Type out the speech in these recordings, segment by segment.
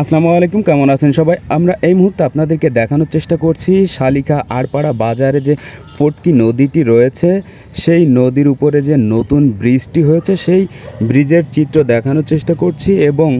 আসসালামু আলাইকুম, কেমন আছেন সবাই? আমরা এই মুহূর্তে আপনাদেরকে দেখানোর চেষ্টা করছি শালিকা আরপাড়া বাজারে যে ফটকি নদীটি রয়েছে, সেই নদীর উপরে যে নতুন ব্রিজটি হয়েছে, সেই ব্রিজের চিত্র দেখানোর চেষ্টা করছি এবং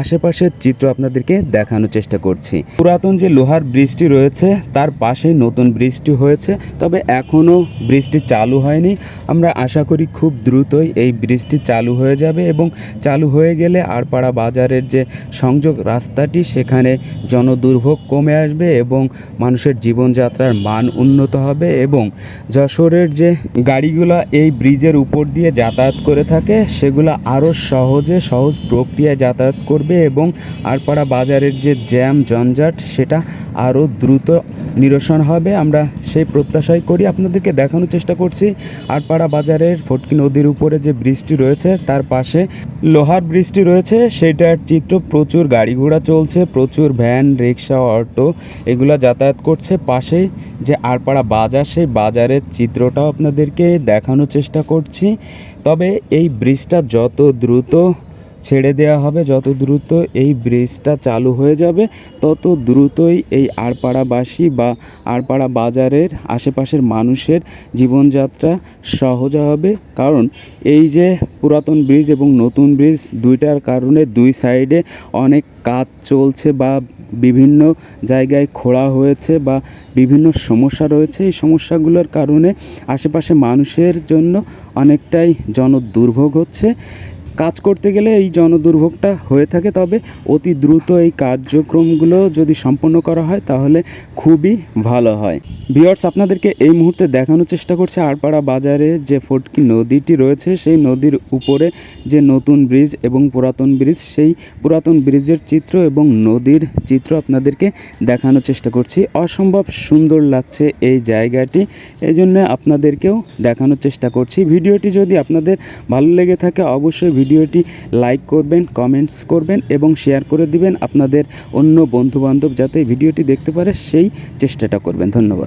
আশেপাশের চিত্র আপনাদেরকে দেখানোর চেষ্টা করছি। পুরাতন যে লোহার ব্রিজটি রয়েছে, তার পাশেই নতুন ব্রিজটি হয়েছে, তবে এখনও ব্রিজটি চালু হয়নি। আমরা আশা করি খুব দ্রুতই এই ব্রিজটি চালু হয়ে যাবে এবং চালু হয়ে গেলে আরপাড়া বাজারের যে সংযোগ রাস্তাটি সেখানে জনদুর্ভোগ কমে আসবে এবং মানুষের জীবনযাত্রার মান উন্নত হবে এবং যশোরের যে গাড়িগুলো এই ব্রিজের উপর দিয়ে যাতায়াত করে থাকে, সেগুলো আরও সহজে সহজ প্রক্রিয়ায় যাতায়াত করবে এবং আরপাড়া বাজারের যে জ্যাম, জঞ্জাট, সেটা আরও দ্রুত নিরসন হবে। আমরা সেই প্রত্যাশাই করি। আপনাদেরকে দেখানোর চেষ্টা করছি, আটপাড়া বাজারের ফটকি নদীর উপরে যে ব্রিজটি রয়েছে, তার পাশে লোহার ব্রিজটি রয়েছে। সেটার চিত্র, প্রচুর গাড়ি ঘোড়া চলছে, প্রচুর ভ্যান, রিক্সা, অটো এগুলো যাতায়াত করছে। পাশেই যে আরপাড়া বাজার, সেই বাজারের চিত্রটাও আপনাদেরকে দেখানোর চেষ্টা করছি। তবে এই ব্রিজটা যত দ্রুত ছেড়ে দেওয়া হবে। যত দ্রুত এই ব্রিজটা চালু হয়ে যাবে, তত দ্রুতই এই আড়পাড়াবাসী বা আড়পাড়া বাজারের আশেপাশের মানুষের জীবনযাত্রা সহজ হবে। কারণ এই যে পুরাতন ব্রিজ এবং নতুন ব্রিজ দুইটার কারণে দুই সাইডে অনেক কাজ চলছে বা বিভিন্ন জায়গায় খোঁড়া হয়েছে বা বিভিন্ন সমস্যা রয়েছে। এই সমস্যাগুলোর কারণে আশেপাশে মানুষের জন্য অনেকটাই জনদুর্ভোগ হচ্ছে। কাজ করতে গেলে এই জনদুর্ভোগটা হয়ে থাকে। তবে অতি দ্রুত এই কার্যক্রমগুলো যদি সম্পন্ন করা হয়, তাহলে খুবই ভালো হয়। ভিওর্স আপনাদেরকে এই মুহূর্তে দেখানোর চেষ্টা করছে আড়পাড়া বাজারে যে ফটকি নদীটি রয়েছে, সেই নদীর উপরে যে নতুন ব্রিজ এবং পুরাতন ব্রিজ, সেই পুরাতন ব্রিজের চিত্র এবং নদীর চিত্র আপনাদেরকে দেখানোর চেষ্টা করছি। অসম্ভব সুন্দর লাগছে এই জায়গাটি, এই জন্য আপনাদেরকেও দেখানোর চেষ্টা করছি। ভিডিওটি যদি আপনাদের ভালো লেগে থাকে, অবশ্যই ভিডিওটি লাইক করবেন কমেন্টস করবেন এবং শেয়ার করে দিবেন আপনাদের অন্য বন্ধুবান্ধব যাতে ভিডিওটি দেখতে পারে, সেই চেষ্টাটা করবেন। ধন্যবাদ।